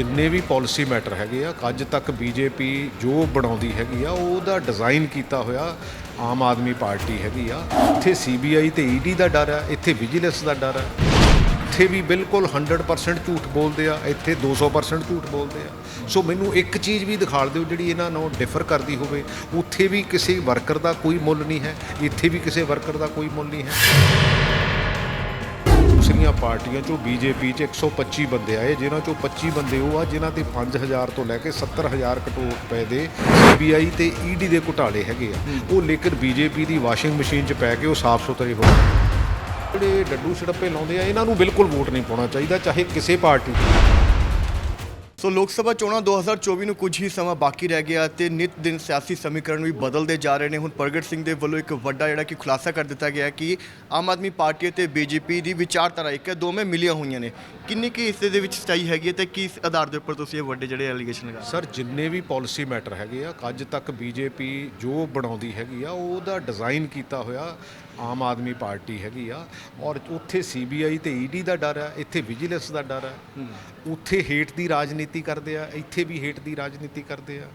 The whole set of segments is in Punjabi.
ਜਿੰਨੇ ਵੀ ਪਾਲਿਸੀ ਮੈਟਰ ਹੈਗੇ ਆ, ਅੱਜ ਤੱਕ ਬੀਜੇਪੀ ਜੋ ਬਣਾਉਂਦੀ ਹੈਗੀ ਆ, ਉਹਦਾ ਡਿਜ਼ਾਈਨ ਕੀਤਾ ਹੋਇਆ ਆਮ ਆਦਮੀ ਪਾਰਟੀ ਹੈਗੀ ਆ। ਇੱਥੇ ਸੀਬੀਆਈ ਤੇ ਈਡੀ ਦਾ ਡਰ ਆ, ਇੱਥੇ ਵਿਜੀਲੈਂਸ ਦਾ ਡਰ ਆ। ਇੱਥੇ ਵੀ ਬਿਲਕੁਲ 100% ਝੂਠ ਬੋਲਦੇ ਆ, ਇੱਥੇ 200% ਝੂਠ ਬੋਲਦੇ ਆ। ਸੋ ਮੈਨੂੰ ਇੱਕ ਚੀਜ਼ ਵੀ ਦਿਖਾਲ ਦਿਓ ਜਿਹੜੀ ਇਹਨਾਂ ਨੂੰ ਡਿਫਰ ਕਰਦੀ ਹੋਵੇ। ਉੱਥੇ ਵੀ ਕਿਸੇ ਵਰਕਰ ਦਾ ਕੋਈ ਮੁੱਲ ਨਹੀਂ ਹੈ, ਇੱਥੇ ਵੀ ਕਿਸੇ ਵਰਕਰ ਦਾ ਕੋਈ ਮੁੱਲ ਨਹੀਂ ਹੈ। ਦੂਸਰੀਆਂ ਪਾਰਟੀਆਂ ਚੋਂ ਬੀਜੇਪੀ 'ਚ 125 ਬੰਦੇ ਆਏ ਜਿਨ੍ਹਾਂ ਚੋਂ 25 ਬੰਦੇ ਉਹ ਆ ਜਿਨ੍ਹਾਂ ਤੇ 5000 ਤੋਂ ਲੈ ਕੇ 70000 ਕਰੋੜ ਰੁਪਏ ਦੇ ਸੀਬੀਆਈ ਤੇ ਈਡੀ ਦੇ ਘੁਟਾਲੇ ਹੈਗੇ ਆ। ਉਹ ਲੇਕਿਨ ਬੀਜੇਪੀ ਦੀ ਵਾਸ਼ਿੰਗ ਮਸ਼ੀਨ 'ਚ ਪੈ ਕੇ ਉਹ ਸਾਫ਼ ਸੁਥਰੇ ਹੋ ਗਏ। ਜਿਹੜੇ ਡੱਡੂ ਛੜੱਪੇ ਲਾਉਂਦੇ ਆ ਇਹਨਾਂ ਨੂੰ ਬਿਲਕੁਲ ਵੋਟ ਨਹੀਂ ਪਾਉਣਾ ਚਾਹੀਦਾ ਚਾਹੇ ਕਿਸੇ ਪਾਰਟੀ ਦੀ ਸੋ ਲੋਕ ਸਭਾ ਚੋਣਾਂ 2024 ਨੂੰ ਕੁਝ ਹੀ ਸਮਾਂ ਬਾਕੀ ਰਹਿ ਗਿਆ ਤੇ ਨਿਤ ਦਿਨ ਸਿਆਸੀ ਸਮੀਕਰਨ ਵੀ ਬਦਲਦੇ ਜਾ ਰਹੇ ਨੇ। ਹੁਣ ਪ੍ਰਗਟ ਸਿੰਘ ਦੇ ਵੱਲੋਂ ਇੱਕ ਵੱਡਾ ਜਿਹੜਾ ਕਿ ਖੁਲਾਸਾ ਕਰ ਦਿੱਤਾ ਗਿਆ ਕਿ ਆਮ ਆਦਮੀ ਪਾਰਟੀ ਅਤੇ ਬੀਜੇਪੀ ਦੀ ਵਿਚਾਰਧਾਰਾ ਇੱਕ ਹੈ, ਦੋਵੇਂ ਮਿਲੀਆਂ ਹੋਈਆਂ ਨੇ। ਕਿੰਨੀ ਕੀ ਇਸ ਦੇ ਵਿੱਚ ਸਚਾਈ ਹੈਗੀ ਹੈ ਤੇ ਕਿਸ ਆਧਾਰ ਦੇ ਉੱਪਰ ਤੁਸੀਂ ਇਹ ਵੱਡੇ ਜਿਹੜੇ ਐਲੀਗੇਸ਼ਨ ਲਗਾ ਸਰ ਜਿੰਨੇ ਵੀ ਪਾਲਿਸੀ ਮੈਟਰ ਹੈਗੇ ਆ, ਅੱਜ ਤੱਕ ਬੀਜੇਪੀ ਜੋ ਬਣਾਉਂਦੀ ਹੈਗੀ ਆ, ਉਹਦਾ ਡਿਜ਼ਾਈਨ ਕੀਤਾ ਹੋਇਆ ਆਮ ਆਦਮੀ ਪਾਰਟੀ ਹੈਗੀ ਆ ਔਰ ਉੱਥੇ ਸੀਬੀਆਈ ਤੇ ਈਡੀ ਦਾ ਡਰ ਆ ਇੱਥੇ ਵਿਜੀਲੈਂਸ ਦਾ ਡਰ ਆ ਉੱਥੇ ਹੇਟ ਦੀ ਰਾਜਨੀਤੀ ਕਰਦੇ ਆ ਇੱਥੇ ਵੀ ਹੇਟ ਦੀ ਰਾਜਨੀਤੀ ਕਰਦੇ ਆ।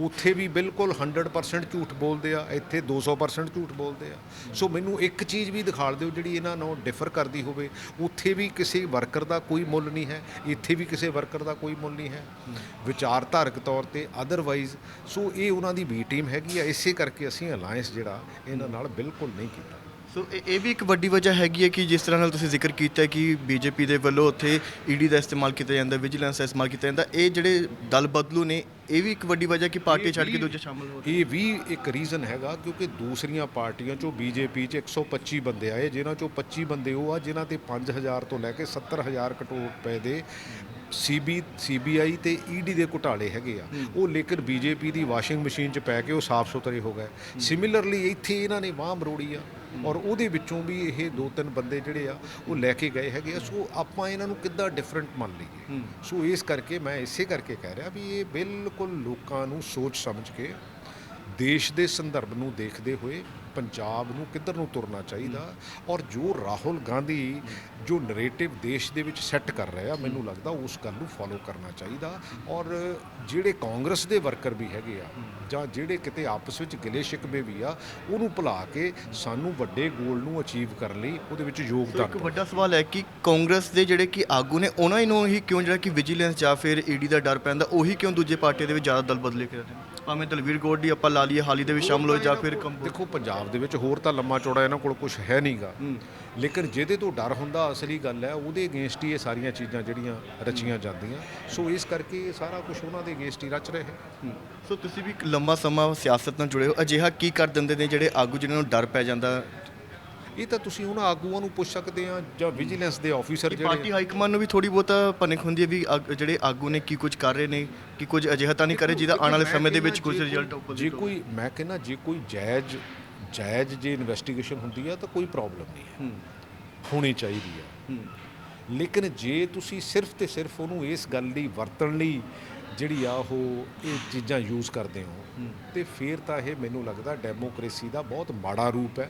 ਉੱਥੇ ਵੀ ਬਿਲਕੁਲ 100% ਝੂਠ ਬੋਲਦੇ ਆ, ਇੱਥੇ 200% ਝੂਠ ਬੋਲਦੇ ਆ। ਸੋ ਮੈਨੂੰ ਇੱਕ ਚੀਜ਼ ਵੀ ਦਿਖਾ ਦਿਓ ਜਿਹੜੀ ਇਹਨਾਂ ਨੂੰ ਡਿਫਰ ਕਰਦੀ ਹੋਵੇ। ਉੱਥੇ ਵੀ ਕਿਸੇ ਵਰਕਰ ਦਾ ਕੋਈ ਮੁੱਲ ਨਹੀਂ ਹੈ, ਇੱਥੇ ਵੀ ਕਿਸੇ ਵਰਕਰ ਦਾ ਕੋਈ ਮੁੱਲ ਨਹੀਂ ਹੈ। ਵਿਚਾਰਧਾਰਕ ਤੌਰ ਤੇ ਅਦਰਵਾਈਜ਼ ਸੋ ਇਹ ਉਹਨਾਂ ਦੀ ਬੀ ਟੀਮ ਹੈਗੀ ਆ, ਇਸੇ ਕਰਕੇ ਅਸੀਂ ਅਲਾਈਅੰਸ ਜਿਹੜਾ ਇਹਨਾਂ ਨਾਲ ਬਿਲਕੁਲ ਨਹੀਂ ਕੀਤਾ। ਸੋ ਇਹ ਇਹ ਵੀ ਇੱਕ ਵੱਡੀ ਵਜ੍ਹਾ ਹੈਗੀ ਹੈ ਕਿ ਜਿਸ ਤਰ੍ਹਾਂ ਨਾਲ ਤੁਸੀਂ ਜ਼ਿਕਰ ਕੀਤਾ ਹੈ ਕਿ ਬੀਜੇਪੀ ਦੇ ਵੱਲੋਂ ਉੱਥੇ ਈਡੀ ਦਾ ਇਸਤੇਮਾਲ ਕੀਤਾ ਜਾਂਦਾ ਵਿਜੀਲੈਂਸ ਦਾ ਇਸਤੇਮਾਲ ਕੀਤਾ ਜਾਂਦਾ ਇਹ ਜਿਹੜੇ ਦਲ ਬਦਲੂ ਨੇ ਇਹ ਵੀ ਇੱਕ ਵੱਡੀ ਵਜ੍ਹਾ ਕਿ ਪਾਰਟੀ ਛੱਡ ਕੇ ਦੂਜੇ ਸ਼ਾਮਲ ਹੋ ਇਹ ਵੀ ਇੱਕ ਰੀਜ਼ਨ ਹੈਗਾ ਕਿਉਂਕਿ ਦੂਸਰੀਆਂ ਪਾਰਟੀਆਂ ਚੋਂ ਬੀਜੇਪੀ 'ਚ 125 ਬੰਦੇ ਆਏ ਜਿਨ੍ਹਾਂ ਚੋਂ 25 ਬੰਦੇ ਉਹ ਆ ਜਿਨ੍ਹਾਂ ਤੇ 5000 ਤੋਂ ਲੈ ਕੇ 70000 ਕਰੋੜ ਰੁਪਏ ਦੇ ਸੀਬੀ ਸੀਬੀਆਈ ਤੇ ਈਡੀ ਦੇ ਘੁਟਾਲੇ ਹੈਗੇ ਆ। ਉਹ ਲੇਕਿਨ ਬੀਜੇਪੀ ਦੀ ਵਾਸ਼ਿੰਗ ਮਸ਼ੀਨ 'ਚ ਪੈ ਕੇ ਉਹ ਸਾਫ਼ ਸੁਥਰੇ ਹੋ ਗਏ। ਸਿਮਿਲਰਲੀ ਇੱਥੇ ਇਹਨਾਂ ਨੇ ਬਾਹ ਮਰੋੜੀ ਆ ਔਰ ਉਹਦੇ ਵਿੱਚੋਂ ਵੀ ਇਹ ਦੋ ਤਿੰਨ ਬੰਦੇ ਜਿਹੜੇ ਆ ਉਹ ਲੈ ਕੇ ਗਏ ਹੈਗੇ ਆ। ਸੋ ਆਪਾਂ ਇਹਨਾਂ ਨੂੰ ਕਿੱਦਾਂ ਡਿਫਰੈਂਟ ਮੰਨ ਲਈਏ? ਸੋ ਇਸ ਕਰਕੇ ਮੈਂ ਇਸੇ ਕਰਕੇ ਕਹਿ ਰਿਹਾ ਵੀ ਇਹ ਬਿਲਕੁਲ ਲੋਕਾਂ ਨੂੰ ਸੋਚ ਸਮਝ ਕੇ ਦੇਸ਼ ਦੇ ਸੰਦਰਭ ਨੂੰ ਦੇਖਦੇ ਹੋਏ ਪੰਜਾਬ ਨੂੰ ਕਿੱਧਰ ਨੂੰ ਤੁਰਨਾ ਚਾਹੀਦਾ ਔਰ ਜੋ ਰਾਹੁਲ ਗਾਂਧੀ ਜੋ ਨੈਰੇਟਿਵ ਦੇਸ਼ ਦੇ ਵਿੱਚ ਸੈੱਟ ਕਰ ਰਿਹਾ ਮੈਨੂੰ ਲੱਗਦਾ ਉਸ ਗੱਲ ਨੂੰ ਫੋਲੋ ਕਰਨਾ ਚਾਹੀਦਾ ਔਰ ਜਿਹੜੇ ਕਾਂਗਰਸ ਦੇ ਵਰਕਰ ਵੀ ਹੈਗੇ ਆ ਜਾਂ ਜਿਹੜੇ ਕਿਤੇ ਆਪਸ ਵਿੱਚ ਗਿਲੇ ਸ਼ਿਕਵੇ ਵੀ ਆ ਉਹਨੂੰ ਭੁਲਾ ਕੇ ਸਾਨੂੰ ਵੱਡੇ ਗੋਲ ਨੂੰ ਅਚੀਵ ਕਰਨ ਲਈ ਉਹਦੇ ਵਿੱਚ ਯੋਗਦਾਨ ਇੱਕ ਵੱਡਾ ਸਵਾਲ ਹੈ ਕਿ ਕਾਂਗਰਸ ਦੇ ਜਿਹੜੇ ਕਿ ਆਗੂ ਨੇ ਉਹਨਾਂ ਨੂੰ ਹੀ ਕਿਉਂ ਜਿਹੜਾ ਕਿ ਵਿਜੀਲੈਂਸ ਜਾਂ ਫਿਰ ਈਡੀ ਦਾ ਡਰ ਪੈਂਦਾ ਉਹੀ ਕਿਉਂ ਦੂਜੇ ਪਾਰਟੀ ਦੇ ਵਿੱਚ ਜ਼ਿਆਦਾ ਦਲ ਬਦਲੇ ਕਰਦੇ ਨੇ? ਭਾਵੇਂ ਦਲਵੀਰ ਗੋਡ ਦੀ ਆਪਾਂ ਲਾ ਲਈਏ ਹਾਲ ਹੀ ਦੇ ਵਿੱਚ ਸ਼ਾਮਲ ਹੋਏ ਜਾਂ ਫਿਰ ਦੇਖੋ ਪੰਜਾਬ ਦੇ ਵਿੱਚ ਹੋਰ ਤਾਂ ਲੰਮਾ ਚੌੜਾ ਇਹਨਾਂ ਕੋਲ ਕੁਝ ਹੈ ਨਹੀਂਗਾ ਲੇਕਿਨ ਜਿਹਦੇ ਤੋਂ ਡਰ ਹੁੰਦਾ ਅਸਲੀ ਗੱਲ ਹੈ ਉਹਦੇ ਅਗੇਂਸਟ ਹੀ ਇਹ ਸਾਰੀਆਂ ਚੀਜ਼ਾਂ ਜਿਹੜੀਆਂ ਰਚੀਆਂ ਜਾਂਦੀਆਂ। ਸੋ ਇਸ ਕਰਕੇ ਇਹ ਸਾਰਾ ਕੁਝ ਉਹਨਾਂ ਦੇ ਅਗੇਂਸਟ ਹੀ ਰਚ ਰਹੇ ਸੋ ਤੁਸੀਂ ਵੀ ਇੱਕ ਲੰਮਾ ਸਮਾਂ ਸਿਆਸਤ ਨਾਲ ਜੁੜੇ ਹੋ। ਅਜਿਹਾ ਕੀ ਕਰ ਦਿੰਦੇ ਨੇ ਜਿਹੜੇ ਆਗੂ ਜਿਨ੍ਹਾਂ ਨੂੰ ਡਰ ਪੈ ਜਾਂਦਾ ਇਹ ਤਾਂ ਤੁਸੀਂ ਉਹਨਾਂ ਆਗੂਆਂ ਨੂੰ ਪੁੱਛ ਸਕਦੇ ਆ ਜਾਂ ਵਿਜੀਲੈਂਸ ਦੇ ਆਫੀਸਰ ਪਾਰਟੀ ਜਿਹੜੇ ਹਾਈ ਕਮਾਂਡ ਨੂੰ ਵੀ ਥੋੜੀ ਬਹੁਤਾ ਭਨਕ ਹੁੰਦੀ ਹੈ ਵੀ ਆਗ- ਜਿਹੜੇ ਆਗੂ ਨੇ ਕੀ ਕੁਝ ਕਰ ਰਹੇ ਨੇ ਕਿ ਕੁਝ ਅਜਿਹਾ ਤਾਂ ਨਹੀਂ ਕਰੇ ਜਿਹਦਾ ਆਉਣ ਵਾਲੇ ਸਮੇਂ ਦੇ ਵਿੱਚ ਕੁਝ ਰਿਜ਼ਲਟ opposite ਜੇ। ਕੋਈ ਮੈਂ ਕਹਿੰਦਾ ਜੇ ਕੋਈ ਜਾਇਜ਼ ਜਾਇਜ਼ ਜੇ ਇਨਵੈਸਟੀਗੇਸ਼ਨ ਹੁੰਦੀ ਆ ਤਾਂ ਕੋਈ ਪ੍ਰੋਬਲਮ ਨਹੀਂ ਹੈ। ਹੋਣੀ ਚਾਹੀਦੀ ਆ। ਹੂੰ। ਲੇਕਿਨ ਜੇ ਤੁਸੀਂ ਸਿਰਫ ਤੇ ਸਿਰਫ ਉਹਨੂੰ ਇਸ ਗੱਲ ਲਈ ਵਰਤਣ ਲਈ ਜਿਹੜੀ ਆ ਉਹ ਇਹ ਚੀਜ਼ਾਂ ਯੂਜ਼ ਕਰਦੇ ਹੋ ਤੇ ਫਿਰ ਤਾਂ ਇਹ ਮੈਨੂੰ ਲੱਗਦਾ ਡੈਮੋਕ੍ਰੇਸੀ ਦਾ ਬਹੁਤ ਮਾੜਾ ਰੂਪ ਹੈ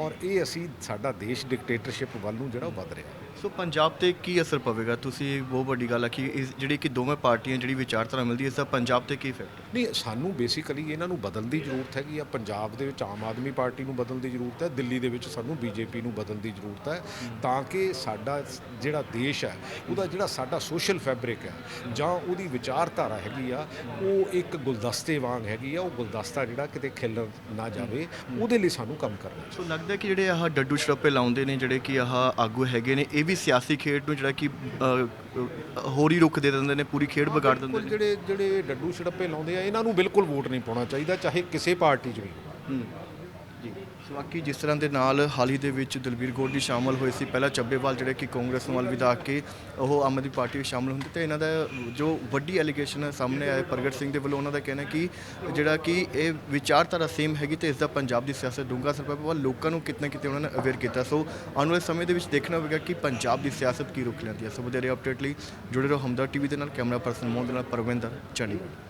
ਔਰ ਇਹ ਅਸੀਂ ਸਾਡਾ ਦੇਸ਼ ਡਿਕਟੇਟਰਸ਼ਿਪ ਵੱਲ ਨੂੰ ਜਿਹੜਾ ਵੱਧ ਰਿਹਾ। ਸੋ ਪੰਜਾਬ ਤੇ ਕੀ ਅਸਰ ਪਵੇਗਾ? ਤੁਸੀਂ ਬਹੁਤ ਵੱਡੀ ਗੱਲ ਆ ਕਿ ਇਸ ਜਿਹੜੀ ਕਿ ਦੋਵੇਂ ਪਾਰਟੀਆਂ ਜਿਹੜੀ ਵਿਚਾਰਧਾਰਾ ਮਿਲਦੀ ਹੈ ਇਸ ਦਾ ਪੰਜਾਬ ਤੇ ਕੀ ਇਫੈਕਟ ਨਹੀਂ ਸਾਨੂੰ ਬੇਸਿਕਲੀ ਇਹਨਾਂ ਨੂੰ ਬਦਲਣ ਦੀ ਜ਼ਰੂਰਤ ਹੈਗੀ ਆ। ਪੰਜਾਬ ਦੇ ਵਿੱਚ ਆਮ ਆਦਮੀ ਪਾਰਟੀ ਨੂੰ ਬਦਲਣ ਦੀ ਜ਼ਰੂਰਤ ਹੈ। ਦਿੱਲੀ ਦੇ ਵਿੱਚ ਸਾਨੂੰ ਬੀਜੇਪੀ ਨੂੰ ਬਦਲਣ ਦੀ ਜ਼ਰੂਰਤ ਹੈ। ਤਾਂ ਕਿ ਸਾਡਾ ਜਿਹੜਾ ਦੇਸ਼ ਹੈ ਉਹਦਾ ਜਿਹੜਾ ਸਾਡਾ ਸੋਸ਼ਲ ਫੈਬਰਿਕ ਹੈ ਜਾਂ ਉਹਦੀ ਵਿਚਾਰਧਾਰਾ ਹੈਗੀ ਆ ਉਹ ਇੱਕ ਗੁਲਦਸਤੇ ਵਾਂਗ ਹੈਗੀ ਆ। ਉਹ ਗੁਲਦਸਤਾ ਜਿਹੜਾ ਕਿਤੇ ਖਿਲ ਨਾ ਜਾਵੇ ਉਹਦੇ ਲਈ ਸਾਨੂੰ ਕੰਮ ਕਰਨਾ ਚਾਹੀਦਾ ਸੋ ਲੱਗਦਾ ਕਿ ਜਿਹੜੇ ਆਹ ਡੱਡੂ ਛੜੱਪੇ ਲਾਉਂਦੇ ਨੇ ਜਿਹੜੇ ਕਿ ਆਹ ਆਗੂ ਹੈਗੇ ਨੇ ਇਹ ਵੀ ਸਿਆਸੀ ਖੇਡ ਨੂੰ ਜਿਹੜਾ ਕਿ ਅ, ਹੋਰ ਹੀ ਰੁਖ ਦੇ ਦਿੰਦੇ ਨੇ ਪੂਰੀ ਖੇਡ ਵਿਗਾੜ ਦਿੰਦੇ ਬਿਲਕੁਲ ਨੇ। ਜਿਹੜੇ ਜਿਹੜੇ ਡੱਡੂ ਛੜੱਪੇ ਲਾਉਂਦੇ ਆ ਇਹਨਾਂ ਨੂੰ ਬਿਲਕੁਲ ਵੋਟ ਨਹੀਂ ਪਾਉਣਾ ਚਾਹੀਦਾ ਚਾਹੇ ਕਿਸੇ ਪਾਰਟੀ 'ਚ ਵੀ ਹੂੰ। ਜੀ ਬਾਕੀ ਜਿਸ ਤਰ੍ਹਾਂ ਦੇ ਨਾਲ ਹਾਲ ਹੀ ਦੇ ਵਿੱਚ ਦਲਬੀਰ ਗੋਡੀ ਸ਼ਾਮਲ ਹੋਏ ਸੀ, ਪਹਿਲਾਂ ਚੱਬੇਵਾਲ ਜਿਹੜੇ ਕਿ ਕਾਂਗਰਸ ਨੂੰ ਅਲਵਿਦਾ ਕੇ ਉਹ ਆਮ ਆਦਮੀ ਪਾਰਟੀ ਵਿੱਚ ਸ਼ਾਮਲ ਹੁੰਦੇ ਤੇ ਇਹਨਾਂ ਦਾ ਜੋ ਵੱਡੀ ਐਲੀਗੇਸ਼ਨ ਸਾਹਮਣੇ ਆਏ ਪ੍ਰਗਟ ਸਿੰਘ ਦੇ ਵੱਲੋਂ ਉਹਨਾਂ ਦਾ ਕਹਿਣਾ ਕਿ ਜਿਹੜਾ ਕਿ ਇਹ ਵਿਚਾਰਧਾਰਾ ਸੇਮ ਹੈਗੀ ਤੇ ਇਸ ਦਾ ਪੰਜਾਬ ਦੀ ਸਿਆਸਤ ਡੂੰਘਾ ਅਸਰ ਪਿਆ ਪਰ ਲੋਕਾਂ ਨੂੰ ਕਿਤਨਾ ਕਿਤੇ ਉਹਨਾਂ ਨੇ ਅਵੇਅਰ ਕੀਤਾ। ਸੋ ਆਉਣ ਵਾਲੇ ਸਮੇਂ ਦੇ ਵਿੱਚ ਦੇਖਣਾ ਹੋਵੇਗਾ ਕਿ ਪੰਜਾਬ ਦੀ ਸਿਆਸਤ ਕੀ ਰੁਖ ਲੈਂਦੀ ਹੈ। ਸੋ, ਵਧੇਰੇ ਅਪਡੇਟ ਲਈ ਜੁੜੇ ਰਹੋ ਹਮਦਰ ਟੀਵੀ ਦੇ ਨਾਲ, ਕੈਮਰਾ ਪਰਸਨ ਮੋਹਨ ਦੇ ਨਾਲ ਪਰਵਿੰਦਰ ਚੰਡੀਗੜ੍ਹ।